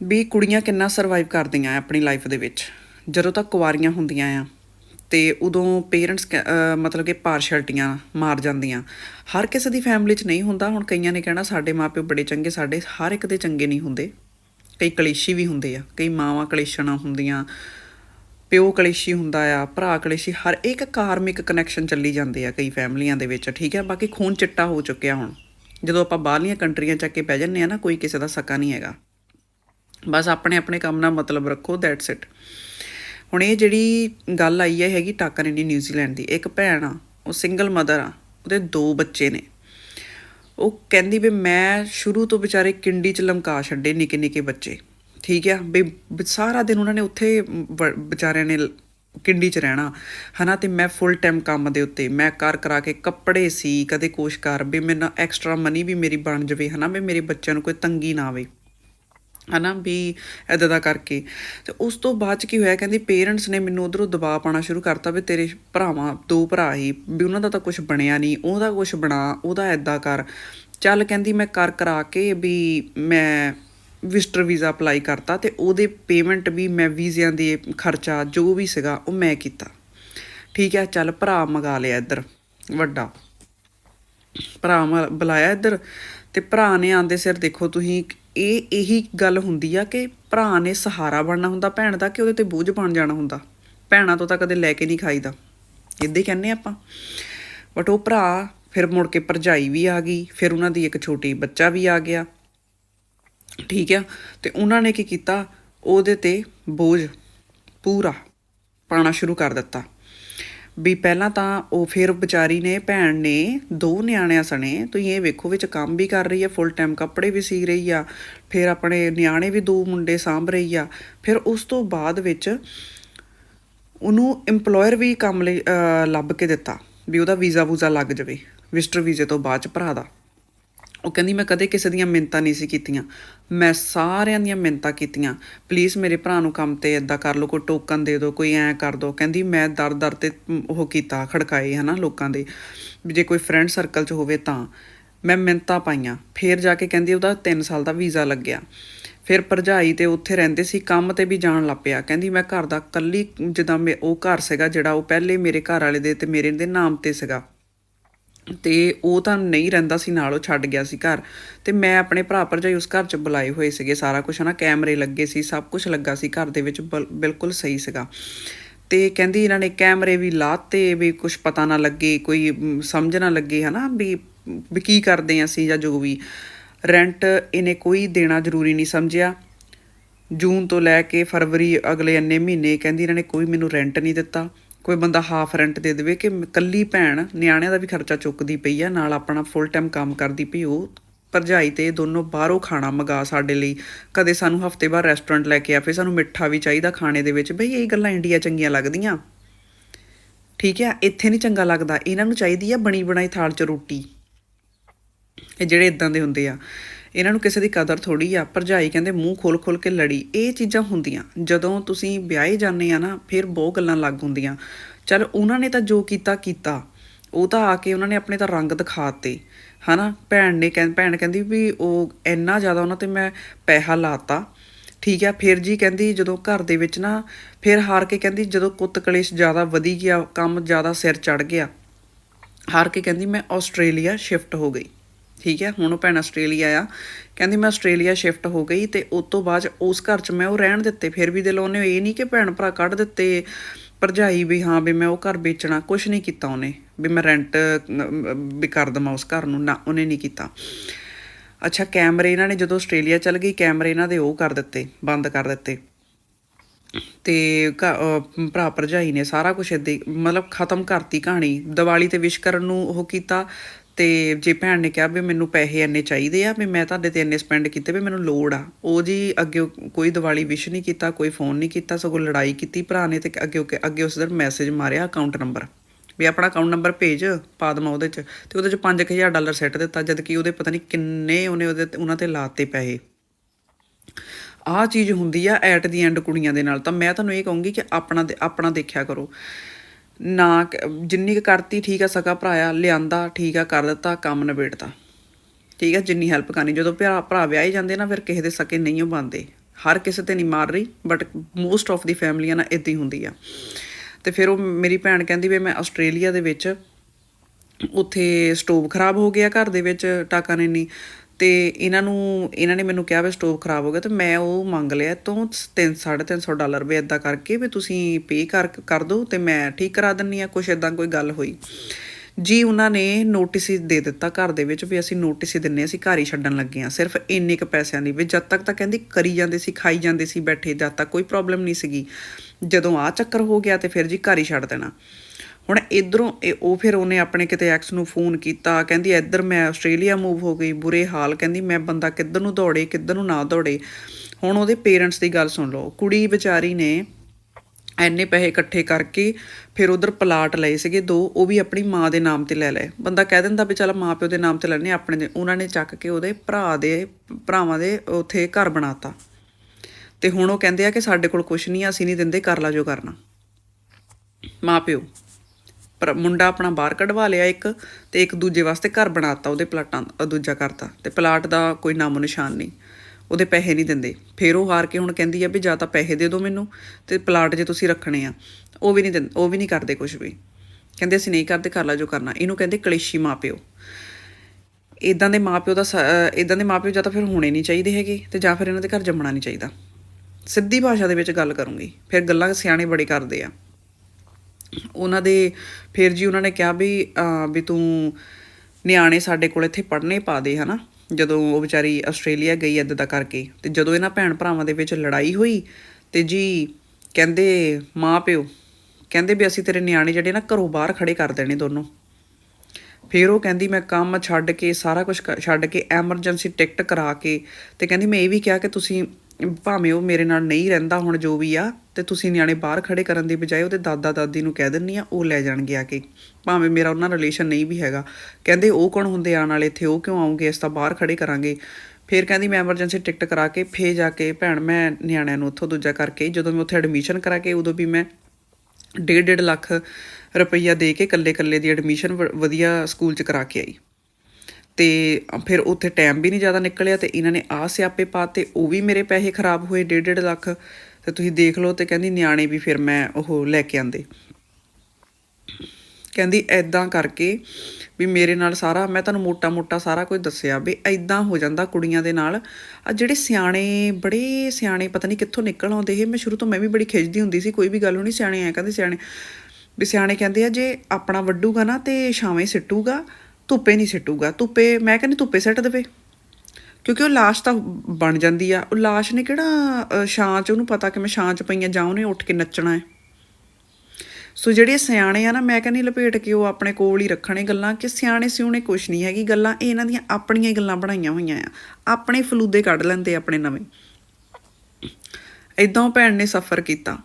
ਵੀ ਕੁੜੀਆਂ ਕਿੰਨਾ ਸਰਵਾਈਵ ਕਰਦੀਆਂ ਆ ਆਪਣੀ ਲਾਈਫ ਦੇ ਵਿੱਚ। ਜਦੋਂ ਤੱਕ ਕੁਆਰੀਆਂ ਹੁੰਦੀਆਂ ਆ, ਤੇ ਉਦੋਂ ਪੇਰੈਂਟਸ ਮਤਲਬ ਕਿ ਪਾਰਸ਼ਲਟੀਆਂ ਮਾਰ ਜਾਂਦੀਆਂ। ਹਰ ਕਿਸੇ ਦੀ ਫੈਮਿਲੀ 'ਚ ਨਹੀਂ ਹੁੰਦਾ। ਹੁਣ ਕਈਆਂ ਨੇ ਕਹਿਣਾ, ਸਾਡੇ ਮਾਪੇ ਬੜੇ ਚੰਗੇ, ਸਾਡੇ ਹਰ ਇੱਕ ਦੇ ਚੰਗੇ ਨਹੀਂ ਹੁੰਦੇ। ਕਈ ਕਲੇਸ਼ੀ ਵੀ ਹੁੰਦੇ ਆ, ਕਈ ਮਾਵਾਂ ਕਲੇਸ਼ਣਾ ਹੁੰਦੀਆਂ, ਪਿਓ ਕਲੇਸ਼ੀ ਹੁੰਦਾ ਆ, ਭਰਾ ਕਲੇਸ਼ੀ, ਹਰ ਇੱਕ ਕਾਰਮਿਕ ਕਨੈਕਸ਼ਨ ਚੱਲੀ ਜਾਂਦੇ ਆ ਕਈ ਫੈਮਲੀਆਂ ਦੇ ਵਿੱਚ। ਠੀਕ ਹੈ ਬਾਕੀ ਖੂਨ ਚਿੱਟਾ ਹੋ ਚੁੱਕਿਆ ਹੁਣ। ਜਦੋਂ ਆਪਾਂ ਬਾਹਰਲੀਆਂ ਕੰਟਰੀਆਂ ਚੱਕ ਕੇ ਪੈ ਜੰਨੇ ਆ ਨਾ, ਕੋਈ ਕਿਸੇ ਦਾ ਸਕਾ ਨਹੀਂ ਹੈਗਾ। ਬਸ ਆਪਣੇ ਆਪਣੇ ਕੰਮ ਨਾਲ ਮਤਲਬ ਰੱਖੋ ਦੈਟਸ ਇਟ ਹੁਣ ਇਹ ਜਿਹੜੀ ਗੱਲ ਆਈ ਹੈ, ਹੈਗੀ ਟਾਕਰ ਇੰਡੀ ਨਿਊਜ਼ੀਲੈਂਡ ਦੀ, ਇੱਕ ਭੈਣ ਆ, ਉਹ ਸਿੰਗਲ ਮਦਰ ਆ, ਉਹਦੇ ਦੋ ਬੱਚੇ ਨੇ। ਉਹ ਕਹਿੰਦੀ ਵੀ ਮੈਂ ਸ਼ੁਰੂ ਤੋਂ ਵਿਚਾਰੇ ਕਿੰਡੀ ਚ ਲਮਕਾ ਛੱਡੇ ਨਿੱਕੇ ਨਿੱਕੇ ਬੱਚੇ, ਠੀਕ ਆ? ਵੀ ਸਾਰਾ ਦਿਨ ਉਹਨਾਂ ਨੇ ਉੱਥੇ ਵ- ਵਿਚਾਰਿਆਂ ਨੇ ਕਿੰਡੀ ਚ ਰਹਿਣਾ, ਹਨਾ? ਤੇ ਮੈਂ ਫੁੱਲ ਟਾਈਮ ਕੰਮ ਦੇ ਉੱਤੇ, ਮੈਂ ਕਰ ਕਰਾ ਕੇ ਕੱਪੜੇ ਸੀ, ਕਦੇ ਕੋਸ਼ ਕਰ, ਵੀ ਮੇਰੇ ਐਕਸਟਰਾ ਮਨੀ ਵੀ ਮੇਰੀ ਬਣ ਜਵੇ, ਹਨਾ? ਵੀ ਮੇਰੇ ਬੱਚਿਆਂ ਨੂੰ ਕੋਈ ਤੰਗੀ ਨਾ ਆਵੇ। ਹਨਾ ਵੀ ਇਦਾਂ ਦਾ ਕਰਕੇ। ਤੇ ਉਸ ਤੋਂ ਬਾਅਦ ਚ ਕੀ ਹੋਇਆ, ਕਹਿੰਦੀ ਪੇਰੈਂਟਸ ਨੇ ਮੈਨੂੰ ਉਧਰੋਂ ਦਬਾਅ ਪਾਣਾ ਸ਼ੁਰੂ ਕਰਤਾ ਵੀ ਤੇਰੇ ਭਰਾਵਾਂ, ਦੋ ਭਰਾ ਹੀ ਵੀ ਉਹਨਾਂ ਦਾ ਤਾਂ ਕੁਝ ਬਣਿਆ ਨਹੀਂ ਉਹਦਾ ਕੁਝ ਬਣਾ, ਉਹਦਾ ਐਦਾਂ ਕਰ। ਚੱਲ ਕਹਿੰਦੀ ਮੈਂ ਕਰ ਕਰਾ ਕੇ ਵੀ ਮੈਂ ਵਿਜ਼ਟਰ ਵੀਜ਼ਾ ਅਪਲਾਈ ਕਰਤਾ ਤੇ ਉਹਦੇ ਪੇਮੈਂਟ ਵੀ ਮੈਂ ਵੀਜ਼ਿਆਂ ਦੇ ਖਰਚਾ ਜੋ ਵੀ ਸੀਗਾ ਉਹ ਮੈਂ ਕੀਤਾ। ਠੀਕ ਹੈ, ਚੱਲ ਭਰਾ ਮੰਗਾ ਲਿਆ ਇੱਧਰ, ਵੱਡਾ। ਭਰਾ ਮ- ਬੁਲਾਇਆ ਇੱਧਰ ਤੇ ਭਰਾ ਨੇ ਆਂਦੇ ਸਿਰ ਦੇਖੋ ਤੁਸੀਂ ਇਹ ਇਹੀ ਗੱਲ ਹੁੰਦੀ ਆ ਕਿ ਭਰਾ ਨੇ ਸਹਾਰਾ ਬਣਨਾ ਹੁੰਦਾ ਭੈਣ ਦਾ ਕਿ ਉਹਦੇ ਤੇ ਬੋਝ ਬਣ ਜਾਣਾ ਹੁੰਦਾ। ਭੈਣਾਂ ਤੋਂ ਤਾਂ ਕਦੇ ਲੈ ਕੇ ਨਹੀਂ ਖਾਈਦਾ। ਇਦਾਂ ਹੀ ਕਹਿੰਨੇ ਆਪਾਂ। ਬਟ ਉਹ ਭਰਾ ਫਿਰ ਮੁੜ ਕੇ ਭਰਜਾਈ ਵੀ ਆ ਗਈ, ਫਿਰ ਉਹਨਾਂ ਦੀ ਇੱਕ ਛੋਟੀ ਬੱਚਾ ਵੀ ਆ ਗਿਆ। ਠੀਕ ਆ? ਤੇ ਉਹਨਾਂ ਨੇ ਕੀ ਕੀਤਾ? ਉਹਦੇ ਤੇ ਬੋਝ ਪੂਰਾ ਪਾਣਾ ਸ਼ੁਰੂ ਕਰ ਦਿੱਤਾ। ਵੀ ਪਹਿਲਾਂ ਤਾਂ ਉਹ ਫਿਰ ਵਿਚਾਰੀ ਨੇ, ਭੈਣ ਨੇ, ਦੋ ਨਿਆਣਿਆਂ ਸਣੇ, ਤੁਸੀਂ ਇਹ ਵੇਖੋ ਵਿੱਚ ਕੰਮ ਵੀ ਕਰ ਰਹੀ ਹੈ ਫੁੱਲ ਟਾਈਮ ਕੱਪੜੇ ਵੀ ਸੀ ਰਹੀ ਆ, ਫਿਰ ਆਪਣੇ ਨਿਆਣੇ ਵੀ ਦੋ ਮੁੰਡੇ ਸਾਂਭ ਰਹੀ ਆ, ਫਿਰ ਉਸ ਤੋਂ ਬਾਅਦ ਵਿੱਚ ਉਹਨੂੰ EMPLOYER ਵੀ ਕੰਮ ਲਈ ਲੱਭ ਕੇ ਦਿੱਤਾ, ਵੀ ਉਹਦਾ ਵੀਜ਼ਾ ਵੂਜ਼ਾ ਲੱਗ ਜਾਵੇ ਵਿਜ਼ਟਰ ਵੀਜ਼ੇ ਤੋਂ ਬਾਅਦ ਚ ਭਰਾ ਦਾ। ਉਹ ਕਹਿੰਦੀ, ਮੈਂ ਕਦੇ ਕਿਸੇ ਦੀਆਂ ਮਿੰਤਾਂ ਨਹੀਂ ਸੀ ਕੀਤੀਆਂ। ਮੈਂ ਸਾਰਿਆਂ ਦੀਆਂ ਮਿੰਤਾਂ ਕੀਤੀਆਂ। ਪਲੀਜ਼ ਮੇਰੇ ਭਰਾ ਨੂੰ ਕੰਮ ਤੇ ਇਦਾਂ ਕਰ ਲਓ, ਕੋਈ ਟੋਕਨ ਦੇ ਦਿਓ, ਕੋਈ ਐਂ ਕਰ ਦਿਓ। ਕਹਿੰਦੀ, ਮੈਂ ਦਰ ਦਰ ਤੇ ਉਹ ਕੀਤਾ, ਖੜਕਾਏ ਹਨਾ ਲੋਕਾਂ ਦੇ। ਵੀ ਜੇ ਕੋਈ ਫਰੈਂਡ ਸਰਕਲ 'ਚ ਹੋਵੇ ਤਾਂ। ਮੈਂ ਮਿੰਤਾਂ ਪਾਈਆਂ। ਫੇਰ ਜਾ ਕੇ ਕਹਿੰਦੀ, ਉਹਦਾ 3 ਸਾਲ ਦਾ ਵੀਜ਼ਾ ਲੱਗਿਆ। ਫਿਰ ਭਰਜਾਈ ਤੇ ਉੱਥੇ ਰਹਿੰਦੇ ਸੀ, ਕੰਮ ਤੇ ਵੀ ਜਾਣ ਲੱਗ ਪਿਆ। ਕਹਿੰਦੀ, ਮੈਂ ਘਰ ਦਾ ਕੱਲੀ ਜਿੱਦਾਂ ਮੈਂ ਉਹ ਘਰ ਸੀਗਾ, ਜਿਹੜਾ ਉਹ ਪਹਿਲੇ ਮੇਰੇ ਘਰ ਵਾਲੇ ਦੇ ਤੇ ਮੇਰੇ ਦੇ ਨਾਮ ਤੇ ਸੀਗਾ। ਤੇ ਉਹ ਤਾਂ ਨਹੀਂ ਰਹਿੰਦਾ ਸੀ, ਨਾਲ ਉਹ ਛੱਡ ਗਿਆ ਸੀ ਘਰ। ਤੇ ਮੈਂ ਆਪਣੇ ਭਰਾ ਭਰਜਾਈ ਉਸ ਘਰ ਚ ਬੁਲਾਏ ਹੋਏ ਸੀਗੇ ਸਾਰਾ ਕੁਝ ਹਨਾ? ਕੈਮਰੇ ਲੱਗੇ ਸੀ, ਸਭ ਕੁਝ ਲੱਗਾ ਸੀ ਘਰ ਦੇ ਵਿੱਚ, ਬਲ- ਬਿਲਕੁਲ ਸਹੀ ਸੀਗਾ। ਤੇ ਕਹਿੰਦੀ ਇਹਨਾਂ ਨੇ ਕੈਮਰੇ ਵੀ ਲਾਤੇ ਵੀ ਕੁਝ ਪਤਾ ਨਾ ਲੱਗੇ, ਕੋਈ ਸਮਝ ਨਾ ਲੱਗੇ, ਹਨਾ? ਵੀ ਵੀ ਕੀ ਕਰਦੇ ਆ ਅਸੀਂ ਜਾਂ ਜੋ ਵੀ। ਰੈਂਟ ਇਹਨੇ ਕੋਈ ਦੇਣਾ ਜ਼ਰੂਰੀ ਨਹੀਂ ਸਮਝਿਆ। ਜੂਨ ਤੋਂ ਲੈ ਕੇ ਫਰਵਰੀ ਅਗਲੇ ਇੰਨੇ ਮਹੀਨੇ ਕਹਿੰਦੀ ਇਹਨਾਂ ਨੇ ਕੋਈ ਮੈਨੂੰ ਰੈਂਟ ਨਹੀਂ ਦਿੱਤਾ। ਕੋਈ ਬੰਦਾ ਹਾਫ ਰੈਂਟ ਦੇ ਦੇਵੇ ਕਿ ਮ- ਕੱਲੀ ਭੈਣ ਨਿਆਣਿਆਂ ਦਾ ਵੀ ਖਰਚਾ ਚੁੱਕਦੀ ਪਈ ਆ, ਨਾਲ ਆਪਣਾ ਫੁੱਲ ਟਾਈਮ ਕੰਮ ਕਰਦੀ ਪਈ, ਉਹ ਭਰਜਾਈ ਤੇ ਦੋਨੋਂ ਬਾਹਰੋਂ ਖਾਣਾ ਮੰਗਾ ਸਾਡੇ ਲਈ। ਕਦੇ ਸਾਨੂੰ ਹਫ਼ਤੇ ਬਾਅਦ ਰੈਸਟੋਰੈਂਟ ਲੈ ਕੇ ਆ ਫਿਰ ਸਾਨੂੰ ਮਿੱਠਾ ਵੀ ਚਾਹੀਦਾ ਖਾਣੇ ਦੇ ਵਿੱਚ। ਬਈ ਇਹ ਗੱਲਾਂ ਇੰਡੀਆ ਚੰਗੀਆਂ ਲੱਗਦੀਆਂ। ਠੀਕ ਹੈ ਇੱਥੇ ਨਹੀਂ ਚੰਗਾ ਲੱਗਦਾ। ਇਹਨਾਂ ਨੂੰ ਚਾਹੀਦੀ ਆ ਬਣੀ ਬਣਾਈ ਥਾਲ 'ਚ ਰੋਟੀ। ਇਹ ਜਿਹੜੇ ਇਦਾਂ ਦੇ ਹੁੰਦੇ ਆ। ਇਹਨਾਂ ਨੂੰ ਕਿਸੇ ਦੀ ਕਦਰ ਥੋੜੀ ਆ, ਭਰਜਾਈ ਕਹਿੰਦੇ ਮੂੰਹ ਖੋਲ ਖੋਲ ਕੇ ਲੜੀ। ਇਹ ਚੀਜ਼ਾਂ ਹੁੰਦੀਆਂ, ਜਦੋਂ ਤੁਸੀਂ ਵਿਆਹੇ ਜਾਂਦੇ ਆ ਨਾ, ਫਿਰ ਬਹੁਤ ਗੱਲਾਂ ਲੱਗ ਹੁੰਦੀਆਂ। ਚਲ ਉਹਨਾਂ ਨੇ ਤਾਂ ਜੋ ਕੀਤਾ ਕੀਤਾ। ਉਹ ਤਾਂ ਆ ਕੇ ਉਹਨਾਂ ਨੇ ਆਪਣੇ ਤਾਂ ਰੰਗ ਦਿਖਾਤੇ। ਹਨਾ? ਭੈਣ ਨੇ ਕਹਿੰ, ਭੈਣ ਕਹਿੰਦੀ ਵੀ ਉਹ ਇੰਨਾ ਜ਼ਿਆਦਾ ਉਹਨਾਂ ਤੇ ਮੈਂ ਪੈਸਾ ਲਾਤਾ। ਠੀਕ ਆ, ਫਿਰ ਜੀ ਕਹਿੰਦੀ ਜਦੋਂ ਘਰ ਦੇ ਵਿੱਚ ਨਾ, ਫਿਰ ਹਾਰ ਕੇ ਕਹਿੰਦੀ ਜਦੋਂ ਕੁੱਤ ਕਲੇਸ਼ ਜ਼ਿਆਦਾ ਵਧੀ ਗਿਆ, ਕੰਮ ਜ਼ਿਆਦਾ ਸਿਰ ਚੜ ਗਿਆ, ਹਾਰ ਕੇ ਕਹਿੰਦੀ ਮੈਂ ਆਸਟ੍ਰੇਲੀਆ ਸ਼ਿਫਟ ਹੋ ਗਈ। ਠੀਕ ਹੈ, ਹੁਣ ਉਹ ਭੈਣ ਆਸਟ੍ਰੇਲੀਆ ਆ। ਕਹਿੰਦੀ ਮੈਂ ਆਸਟ੍ਰੇਲੀਆ ਸ਼ਿਫਟ ਹੋ ਗਈ ਤੇ ਉਸ ਤੋਂ ਬਾਅਦ 'ਚ ਉਸ ਘਰ 'ਚ ਮੈਂ ਉਹ ਰਹਿਣ ਦਿੱਤੇ। ਫਿਰ ਵੀ ਦਿਲੋਂ ਉਹਨੇ ਇਹ ਨਹੀਂ ਕਿ ਭੈਣ ਭਰਾ ਕੱਢ ਦਿੱਤੇ, ਭਰਜਾਈ ਵੀ ਹਾਂ ਵੀ ਮੈਂ ਉਹ ਘਰ ਵੇਚਣਾ। ਕੁਝ ਨਹੀਂ ਕੀਤਾ ਉਹਨੇ ਵੀ ਮੈਂ ਰੈਂਟ ਵੀ ਕਰ ਦਵਾਂ ਉਸ ਘਰ ਨੂੰ। ਨਾ, ਉਹਨੇ ਨਹੀਂ ਕੀਤਾ। ਅੱਛਾ, ਕੈਮਰੇ ਇਹਨਾਂ ਨੇ ਜਦੋਂ ਆਸਟ੍ਰੇਲੀਆ ਚਲ ਗਈ, ਕੈਮਰੇ ਇਹਨਾਂ ਦੇ ਉਹ ਕਰ ਦਿੱਤੇ, ਬੰਦ ਕਰ ਦਿੱਤੇ। ਤੇ ਭਰਾ ਭਰਜਾਈ ਨੇ ਸਾਰਾ ਕੁਝ ਏਦਾਂ ਮਤਲਬ ਖਤਮ ਕਰਤੀ ਕਹਾਣੀ। ਦੀਵਾਲੀ ਤੇ ਵਿਸ਼ ਕਰਨ ਨੂੰ ਉਹ ਕੀਤਾ ਤੇ ਜੇ ਭੈਣ ਨੇ ਕਿਹਾ ਵੀ ਮੈਨੂੰ ਪੈਸੇ ਇੰਨੇ ਚਾਹੀਦੇ ਆ, ਵੀ ਮੈਂ ਤੁਹਾਡੇ ਤੇ ਇੰਨੇ ਸਪੈਂਡ ਕੀਤੇ, ਵੀ ਮੈਨੂੰ ਲੋੜ ਆ। ਉਹ ਜੀ ਅੱਗੇ ਕੋਈ ਦੀਵਾਲੀ ਵਿਸ਼ ਨਹੀਂ ਕੀਤਾ, ਕੋਈ ਫੋਨ ਨਹੀਂ ਕੀਤਾ, ਸਗੋਂ ਲੜਾਈ ਕੀਤੀ ਭਰਾ ਨੇ ਤੇ ਅੱਗੇ ਅੱਗੇ ਉਸ ਦਿਨ ਮੈਸੇਜ ਮਾਰਿਆ ਅਕਾਊਂਟ ਨੰਬਰ ਵੀ ਆਪਣਾ ਅਕਾਊਂਟ ਨੰਬਰ ਭੇਜ ਪਾ ਦੇਵਾਂ ਉਹਦੇ ਚ ਤੇ ਉਹਦੇ ਚ 5000 ਡਾਲਰ ਸੈੱਟ ਦਿੱਤਾ, ਜਦ ਕਿ ਉਹਦੇ ਪਤਾ ਨਹੀਂ ਕਿੰਨੇ ਉਹਨੇ ਉਹਦੇ ਉਹਨਾਂ ਤੇ ਲਾਤੇ ਪੈਸੇ। ਆਹ ਚੀਜ਼ ਹੁੰਦੀ ਆ ਐਟ ਦੀ ਐਂਡ ਕੁੜੀਆਂ ਦੇ ਨਾਲ। ਤਾਂ ਮੈਂ ਤੁਹਾਨੂੰ ਇਹ ਕਹੂੰਗੀ ਕਿ ਆਪਣਾ ਦੇ- ਆਪਣਾ ਦੇਖਿਆ ਕਰੋ। ਨਾ ਕ- ਜਿੰਨੀ ਕੁ ਕਰਤੀ ਠੀਕ ਆ ਸਕਾ ਭਰਾਇਆ ਲਿਆਂਦਾ, ਠੀਕ ਆ, ਕਰ ਦਿੱਤਾ, ਕੰਮ ਨਿਬੇੜਤਾ। ਠੀਕ ਆ, ਜਿੰਨੀ ਹੈਲਪ ਕਰਨੀ। ਜਦੋਂ ਭਰਾ ਭਰਾ ਵਿਆਹੇ ਜਾਂਦੇ ਨਾ, ਫਿਰ ਕਿਸੇ ਦੇ ਸਕੇ ਨਹੀਂ ਉਹ ਬੰਦੇ ਹਰ ਕਿਸੇ ਤੇ ਨਹੀਂ ਮਾਰ ਰਹੀ ਬਟ ਮੋਸਟ ਆਫ ਦੀ ਫੈਮਲੀਆਂ ਨਾਲ ਇਦਾਂ ਹੀ ਹੁੰਦੀ ਆ। ਤੇ ਫਿਰ ਉਹ ਮੇਰੀ ਭੈਣ ਕਹਿੰਦੀ ਵੀ ਮੈਂ ਆਸਟ੍ਰੇਲੀਆ ਦੇ ਵਿੱਚ, ਉੱਥੇ ਸਟੋਵ ਖਰਾਬ ਹੋ ਗਿਆ ਘਰ ਦੇ ਵਿੱਚ, ਟਾਕਾ ਨੇ ਨਹੀਂ ਤੇ ਇਹਨਾਂ ਨੂੰ, ਇਹਨਾਂ ਨੇ ਮੈਨੂੰ ਕਿਹਾ ਵੀ ਸਟੋਵ ਖਰਾਬ ਹੋ ਗਿਆ ਤੇ ਮੈਂ ਉਹ ਮੰਗ ਲਿਆ ਤੋਂ 3 350 ਡਾਲਰ ਵੀ ਇਦਾਂ ਕਰਕੇ ਵੀ ਤੁਸੀਂ ਪੇ ਕਰ ਕਰ ਦਿਓ ਤੇ ਮੈਂ ਠੀਕ ਕਰਾ ਦਿੰਨੀ ਆ ਕੁਛ ਇਦਾਂ ਕੋਈ ਗੱਲ ਹੋਈ। ਜੀ, ਉਹਨਾਂ ਨੇ ਨੋਟਿਸ ਦੇ ਦਿੱਤਾ ਘਰ ਦੇ ਵਿੱਚ ਵੀ ਅਸੀਂ ਨੋਟਿਸ ਹੀ ਦਿੰਨੇ ਅਸੀਂ ਘਰ ਹੀ ਛੱਡਣ ਲੱਗੇ ਆ ਸਿਰਫ ਇੰਨੇ ਕ ਪੈਸਿਆਂ ਦੀ, ਵੀ ਜਦ ਤੱਕ ਤਾਂ ਕਹਿੰਦੀ ਕਰੀ ਜਾਂਦੇ ਸੀ, ਖਾਈ ਜਾਂਦੇ ਸੀ ਬੈਠੇ, ਜਦ ਤੱਕ ਕੋਈ ਪ੍ਰੋਬਲਮ ਨਹੀਂ ਸੀਗੀ। ਜਦੋਂ ਆ ਚੱਕਰ ਹੋ ਗਿਆ ਤੇ ਫਿਰ ਜੀ ਘਰ ਹੀ ਛੱਡ ਦੇਣਾ। ਹੁਣ ਇਧਰੋਂ ਉਹ ਫਿਰ ਉਹਨੇ ਆਪਣੇ ਕਿਤੇ ਐਕਸ ਨੂੰ ਫੋਨ ਕੀਤਾ, ਕਹਿੰਦੀ ਇੱਧਰ ਮੈਂ ਆਸਟ੍ਰੇਲੀਆ ਮੂਵ ਹੋ ਗਈ, ਬੁਰੇ ਹਾਲ, ਕਹਿੰਦੀ ਮੈਂ ਬੰਦਾ ਕਿੱਧਰ ਨੂੰ ਦੌੜੇ, ਕਿੱਧਰ ਨੂੰ ਨਾ ਦੌੜੇ। ਹੁਣ ਉਹਦੇ ਪੇਰੈਂਟਸ ਦੀ ਗੱਲ ਸੁਣ ਲਓ, ਕੁੜੀ ਵਿਚਾਰੀ ਨੇ ਐਨੇ ਪੈਸੇ ਇਕੱਠੇ ਕਰਕੇ ਫਿਰ ਉਧਰ ਪਲਾਟ ਲਏ ਸੀਗੇ ਦੋ, ਉਹ ਵੀ ਆਪਣੀ ਮਾਂ ਦੇ ਨਾਮ ਤੇ ਲੈ ਲਏ। ਬੰਦਾ ਕਹਿ ਦਿੰਦਾ ਵੀ ਚੱਲ ਮਾਂ ਪਿਓ ਦੇ ਨਾਮ ਤੇ ਲੈਣੇ ਆਪਣੇ ਦੇ, ਉਹਨਾਂ ਨੇ ਚੱਕ ਕੇ ਉਹਦੇ ਭਰਾ ਦੇ, ਭਰਾਵਾਂ ਦੇ ਉੱਥੇ ਘਰ ਬਣਾਤਾ। ਤੇ ਹੁਣ ਉਹ ਕਹਿੰਦੇ ਆ ਕਿ ਸਾਡੇ ਕੋਲ ਕੁਝ ਨਹੀਂ, ਅਸੀਂ ਨਹੀਂ ਦਿੰਦੇ, ਕਰ ਲਾ ਜੋ ਕਰਨਾ। ਮਾਂ ਪਿਓ। ਪਰ ਮੁੰਡਾ ਆਪਣਾ ਬਾਹਰ ਕਢਵਾ ਲਿਆ ਇੱਕ ਤੇ ਇੱਕ ਦੂਜੇ ਵਾਸਤੇ ਘਰ ਬਣਾਤਾ ਉਹਦੇ ਪਲਾਟਾਂ ਦਾ ਦੂਜਾ ਕਰਤਾ। ਤੇ ਪਲਾਟ ਦਾ ਕੋਈ ਨਾਮੋ ਨਿਸ਼ਾਨ ਨਹੀਂ। ਉਹਦੇ ਪੈਸੇ ਨਹੀਂ ਦਿੰਦੇ। ਫਿਰ ਉਹ ਹਾਰ ਕੇ ਹੁਣ ਕਹਿੰਦੀ ਆ ਵੀ ਜਾਂ ਤਾਂ ਪੈਸੇ ਦੇ ਦਿਓ ਮੈਨੂੰ ਤੇ ਪਲਾਟ ਜੇ ਤੁਸੀਂ ਰੱਖਣੇ ਆ, ਉਹ ਵੀ ਨਹੀਂ ਦਿੰਦੇ ਉਹ ਵੀ ਨਹੀਂ ਕਰਦੇ ਕੁਝ ਵੀ। ਕਹਿੰਦੇ ਅਸੀਂ ਨਹੀਂ ਕਰਦੇ, ਕਰ ਲਾ ਜੋ ਕਰਨਾ। ਇਹਨੂੰ ਕਹਿੰਦੇ ਕਲੇਸ਼ੀ ਮਾਪਿਓ ਇਦਾਂ ਦੇ ਮਾਪਿਓ ਦਾ ਇਦਾਂ ਦੇ ਮਾਪਿਓ ਜਾਂ ਤਾਂ ਫਿਰ ਹੋਣੇ ਨਹੀਂ ਚਾਹੀਦੇ ਹੈਗੇ ਤੇ ਜਾਂ ਫਿਰ ਇਹਨਾਂ ਦੇ ਘਰ ਜੰਮਣਾ ਨਹੀਂ ਚਾਹੀਦਾ। ਸਿੱਧੀ ਭਾਸ਼ਾ ਦੇ ਵਿੱਚ ਗੱਲ ਕਰੂੰਗੀ। ਫਿਰ ਗੱਲਾਂ ਸਿਆਣੇ ਬੜੇ ਕਰਦੇ ਆ। ਉਹਨਾਂ ਦੇ, ਫਿਰ ਜੀ ਉਹਨਾਂ ਨੇ ਕਿਹਾ ਵੀ ਵੀ ਤੂੰ ਨਿਆਣੇ ਸਾਡੇ ਕੋਲ ਇੱਥੇ ਪੜ੍ਹਨੇ ਪਾ ਦੇ, ਹਨਾ? ਜਦੋਂ ਉਹ ਵਿਚਾਰੀ ਆਸਟ੍ਰੇਲੀਆ ਗਈ ਏਦਾਂ ਦਾ ਕਰਕੇ। ਤੇ ਜਦੋਂ ਇਹਨਾਂ ਭੈਣ ਭਰਾਵਾਂ ਦੇ ਵਿੱਚ ਲੜਾਈ ਹੋਈ, ਤੇ ਜੀ ਕਹਿੰਦੇ ਮਾਂ ਪਿਓ, ਕਹਿੰਦੇ ਵੀ ਅਸੀਂ ਤੇਰੇ ਨਿਆਣੇ ਜਿਹੜੇ ਨਾ ਘਰੋਂ ਬਾਹਰ ਖੜੇ ਕਰ ਦੇਣੇ ਦੋਨੋਂ। ਫਿਰ ਉਹ ਕਹਿੰਦੀ, ਮੈਂ ਕੰਮ ਛੱਡ ਕੇ ਸਾਰਾ ਕੁਝ ਛੱਡ ਕੇ ਐਮਰਜੈਂਸੀ ਟਿਕਟ ਕਰਾ ਕੇ, ਤੇ ਕਹਿੰਦੀ, ਮੈਂ ਇਹ ਵੀ ਕਿਹਾ ਕਿ ਤੁਸੀਂ ਭਾਵੇਂ ਉਹ ਮੇਰੇ ਨਾਲ ਨਹੀਂ ਰਹਿੰਦਾ ਹੁਣ ਜੋ ਵੀ ਆ, ਤੇ ਤੁਸੀਂ ਨਿਆਣੇ ਬਾਹਰ ਖੜੇ ਕਰਨ ਦੀ ਬਜਾਏ ਉਹਦੇ ਦਾਦਾ ਦਾਦੀ ਨੂੰ ਕਹਿ ਦਿੰਨੀ ਆ, ਉਹ ਲੈ ਜਾਣਗੇ ਆ ਕੇ। ਭਾਵੇਂ ਮੇਰਾ ਉਹਨਾਂ ਨਾਲ ਰਿਲੇਸ਼ਨ ਨਹੀਂ ਵੀ ਹੈਗਾ। ਕਹਿੰਦੇ ਉਹ ਕੌਣ ਹੁੰਦੇ ਆਣ ਵਾਲੇ ਇੱਥੇ, ਉਹ ਕਿਉਂ ਆਉਂਗੇ ਇਸ ਤਾਂ ਬਾਹਰ ਖੜੇ ਕਰਾਂਗੇ। ਫਿਰ ਕਹਿੰਦੀ ਮੈਂ ਐਮਰਜੈਂਸੀ ਟਿਕਟ ਕਰਾ ਕੇ ਫੇ ਜਾ ਕੇ ਭੈਣ ਮੈਂ ਨਿਆਣਿਆਂ ਨੂੰ ਉੱਥੋਂ ਦੂਜਾ ਕਰਕੇ, ਜਦੋਂ ਮੈਂ ਉੱਥੇ ਐਡਮਿਸ਼ਨ ਕਰਾ ਕੇ, ਉਦੋਂ ਵੀ ਮੈਂ ਡੇਢ ਡੇਢ ਲੱਖ ਰੁਪਈਆ ਦੇ ਕੇ ਕੱਲੇ ਕੱਲੇ ਦੀ ਐਡਮਿਸ਼ਨ ਵਧੀਆ ਸਕੂਲ 'ਚ ਕਰਾ ਕੇ ਆਈ। ਤੇ ਫਿਰ ਉੱਥੇ ਟਾਈਮ ਵੀ ਨਹੀਂ ਜ਼ਿਆਦਾ ਨਿਕਲਿਆ ਤੇ ਇਹਨਾਂ ਨੇ ਆ ਸਿਆਪੇ ਪਾਤੇ, ਉਹ ਵੀ ਮੇਰੇ ਪੈਸੇ ਖਰਾਬ ਹੋਏ ਡੇਢ ਡੇਢ ਲੱਖ। ਤੇ ਤੁਸੀਂ ਦੇਖ ਲਓ ਤੇ ਕਹਿੰਦੀ ਨਿਆਣੇ ਵੀ ਫਿਰ ਮੈਂ ਉਹ ਲੈ ਕੇ ਆਂਦੇ। ਕਹਿੰਦੀ ਐਦਾਂ ਕਰਕੇ ਵੀ ਮੇਰੇ ਨਾਲ ਸਾਰਾ, ਮੈਂ ਤੁਹਾਨੂੰ ਮੋਟਾ-ਮੋਟਾ ਸਾਰਾ ਕੁਝ ਦੱਸਿਆ ਵੀ ਐਦਾਂ ਹੋ ਜਾਂਦਾ ਕੁੜੀਆਂ ਦੇ ਨਾਲ। ਆ ਜਿਹੜੇ ਸਿਆਣੇ, ਬੜੇ ਸਿਆਣੇ, ਪਤਾ ਨਹੀਂ ਕਿੱਥੋਂ ਨਿਕਲ ਆਉਂਦੇ ਇਹ। ਮੈਂ ਸ਼ੁਰੂ ਤੋਂ ਮੈਂ ਵੀ ਬੜੀ ਖਿੱਚਦੀ ਹੁੰਦੀ ਸੀ, ਕੋਈ ਵੀ ਗੱਲ ਨਹੀਂ ਸਿਆਣੇ ਐ ਕਹਿੰਦੇ ਸਿਆਣੇ। ਵੀ ਸਿਆਣੇ ਕਹਿੰਦੇ ਆ, ਜੇ ਆਪਣਾ ਵੱਡੂਗਾ ਨਾ ਤੇ ਛਾਵੇਂ ਸਿੱਟੂਗਾ ਧੁੱਪੇ ਨਹੀਂ ਸਿੱਟੂਗਾ, ਧੁੱਪੇ, ਮੈਂ ਕਹਿੰਦੀ ਧੁੱਪੇ ਸਿੱਟ ਦੇਵੇ। ਕਿਉਂਕਿ ਉਹ ਲਾਸ਼ ਤਾਂ ਬਣ ਜਾਂਦੀ ਆ। ਉਹ ਲਾਸ਼ ਨੇ ਕਿਹੜਾ ਛਾਂ 'ਚ ਉਹਨੂੰ ਪਤਾ ਕਿ ਮੈਂ ਛਾਂ 'ਚ ਪਈਆਂ ਜਾਂ ਉਹਨੇ ਉੱਠ ਕੇ ਨੱਚਣਾ ਹੈ। ਸੋ ਜਿਹੜੇ ਸਿਆਣੇ ਆ ਨਾ, ਮੈਂ ਕਹਿੰਦੀ ਲਪੇਟ ਕੇ ਉਹ ਆਪਣੇ ਕੋਲ ਹੀ ਰੱਖਣੇ ਗੱਲਾਂ, ਕਿ ਸਿਆਣੇ ਸਿਉਣੇ ਕੁਛ ਨਹੀਂ ਹੈਗੀ। ਗੱਲਾਂ ਇਹ ਇਹਨਾਂ ਦੀਆਂ ਆਪਣੀਆਂ ਹੀ ਗੱਲਾਂ ਬਣਾਈਆਂ ਹੋਈਆਂ ਆ। ਆਪਣੇ ਫਲੂਦੇ ਕੱਢ ਲੈਂਦੇ ਆਪਣੇ ਨਵੇਂ। ਇਦਾਂ ਭੈਣ ਨੇ ਸਫ਼ਰ ਕੀਤਾ।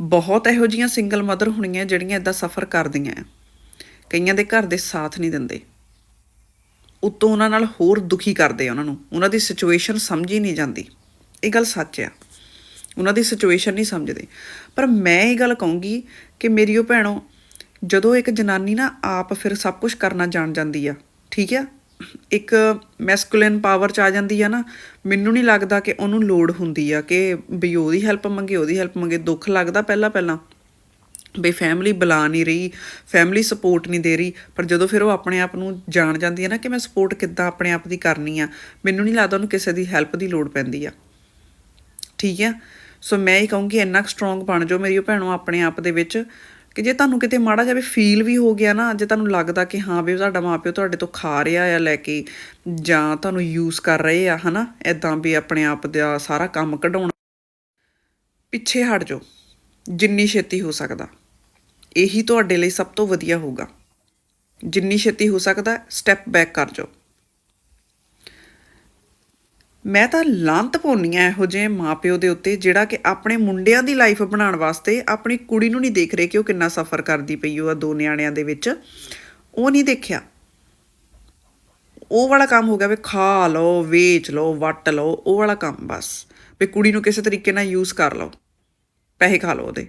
ਬਹੁਤ ਇਹੋ ਜੀਆਂ ਸਿੰਗਲ ਮਦਰ ਹੋਣੀਆਂ ਜਿਹੜੀਆਂ ਇਦਾਂ ਸਫ਼ਰ ਕਰਦੀਆਂ ਆ। ਕਈਆਂ ਦੇ ਘਰ ਦੇ ਸਾਥ ਨਹੀਂ ਦਿੰਦੇ। ਉਤੋਂ ਉਹਨਾਂ ਨਾਲ ਹੋਰ ਦੁਖੀ ਕਰਦੇ ਆ ਉਹਨਾਂ ਨੂੰ। ਉਹਨਾਂ ਦੀ ਸਿਚੁਏਸ਼ਨ ਸਮਝ ਹੀ ਨਹੀਂ ਜਾਂਦੀ। ਇਹ ਗੱਲ ਸੱਚ ਆ। ਉਹਨਾਂ ਦੀ ਸਿਚੁਏਸ਼ਨ ਨਹੀਂ ਸਮਝਦੇ। ਪਰ ਮੈਂ ਇਹ ਗੱਲ ਕਹੂੰਗੀ ਕਿ ਮੇਰੀ ਉਹ ਭੈਣੋ, ਜਦੋਂ ਇੱਕ ਜਨਾਨੀ ਨਾ ਆਪ ਫਿਰ ਸਭ ਕੁਝ ਕਰਨਾ ਜਾਣ ਜਾਂਦੀ ਆ, ਠੀਕ ਆ? ਇੱਕ ਮੈਸਕੂਲਿਨ ਪਾਵਰ ਚ ਆ ਜਾਂਦੀ ਆ ਨਾ, ਮੈਨੂੰ ਨਹੀਂ ਲੱਗਦਾ ਕਿ ਉਹਨੂੰ ਲੋੜ ਹੁੰਦੀ ਆ ਕਿ ਵੀ ਉਹਦੀ ਹੈਲਪ ਮੰਗੇ, ਉਹਦੀ ਹੈਲਪ ਮੰਗੇ। ਦੁੱਖ ਲੱਗਦਾ ਪਹਿਲਾਂ ਪਹਿਲਾਂ ਬਈ ਫੈਮਿਲੀ ਬੁਲਾ ਨਹੀਂ ਰਹੀ ਫੈਮਿਲੀ ਸਪੋਰਟ ਨਹੀਂ ਦੇ ਰਹੀ, ਪਰ ਜਦੋਂ ਫਿਰ ਉਹ ਆਪਣੇ ਆਪ ਨੂੰ ਜਾਣ ਜਾਂਦੀ ਹੈ ਨਾ ਕਿ ਮੈਂ ਸਪੋਰਟ ਕਿੱਦਾਂ ਆਪਣੇ ਆਪ ਦੀ ਕਰਨੀ ਆ, ਮੈਨੂੰ ਨਹੀਂ ਲੱਗਦਾ ਉਹਨੂੰ ਕਿਸੇ ਦੀ ਹੈਲਪ ਦੀ ਲੋੜ ਪੈਂਦੀ ਆ। ਠੀਕ ਆ? ਸੋ ਮੈਂ ਇਹ ਕਹੂੰਗੀ, ਇੰਨਾ ਸਟਰੋਂਗ ਬਣ ਜਾਓ ਮੇਰੀ ਭੈਣੋ ਆਪਣੇ ਆਪ ਦੇ ਵਿੱਚ, ਕਿ ਜੇ ਤੁਹਾਨੂੰ ਕਿਤੇ ਮਾੜਾ ਜਿਹਾ ਵੀ ਫੀਲ ਵੀ ਹੋ ਗਿਆ ਨਾ, ਜੇ ਤੁਹਾਨੂੰ ਲੱਗਦਾ ਕਿ ਹਾਂ ਵੀ ਤੁਹਾਡਾ ਮਾਪਿਓ ਤੁਹਾਡੇ ਤੋਂ ਖਾ ਰਿਹਾ ਆ ਲੈ ਕੇ, ਜਾਂ ਤੁਹਾਨੂੰ ਯੂਜ਼ ਕਰ ਰਹੇ ਆ, ਹਨਾ? ਐਦਾਂ ਵੀ ਆਪਣੇ ਆਪ ਦਾ ਸਾਰਾ ਕੰਮ ਕਢਾਉਣਾ, ਪਿੱਛੇ ਹਟ ਜਾਓ। ਜਿੰਨੀ ਛੇਤੀ ਹੋ ਸਕਦਾ। ਇਹੀ ਤੁਹਾਡੇ ਲਈ ਸਭ ਤੋਂ ਵਧੀਆ ਹੋਊਗਾ। ਜਿੰਨੀ ਛੇਤੀ ਹੋ ਸਕਦਾ ਸਟੈਪ ਬੈਕ ਕਰ ਜਾਓ। ਮੈਂ ਤਾਂ ਲਾਂਤ ਪਾਉਂਦੀ ਆ ਇਹੋ ਜਿਹੇ ਮਾਪਿਓ ਦੇ ਉੱਤੇ, ਜਿਹੜਾ ਕਿ ਆਪਣੇ ਮੁੰਡਿਆਂ ਦੀ ਲਾਈਫ ਬਣਾਉਣ ਵਾਸਤੇ ਆਪਣੀ ਕੁੜੀ ਨੂੰ ਨਹੀਂ ਦੇਖ ਰਹੇ ਕਿ ਉਹ ਕਿੰਨਾ ਸਫਰ ਕਰਦੀ ਪਈ ਉਹ ਆ ਦੋ ਨਿਆਣਿਆਂ ਦੇ ਵਿੱਚ। ਉਹ ਨਹੀਂ ਦੇਖਿਆ। ਉਹ ਵਾਲਾ ਕੰਮ ਹੋ ਗਿਆ ਵੀ ਖਾ ਲਓ, ਵੇਚ ਲਓ, ਵੱਟ ਲਓ, ਉਹ ਵਾਲਾ ਕੰਮ ਬਸ। ਵੀ ਕੁੜੀ ਨੂੰ ਕਿਸੇ ਤਰੀਕੇ ਨਾਲ ਯੂਜ਼ ਕਰ ਲਓ। ਪੈਸੇ ਖਾ ਲਓ ਉਹਦੇ।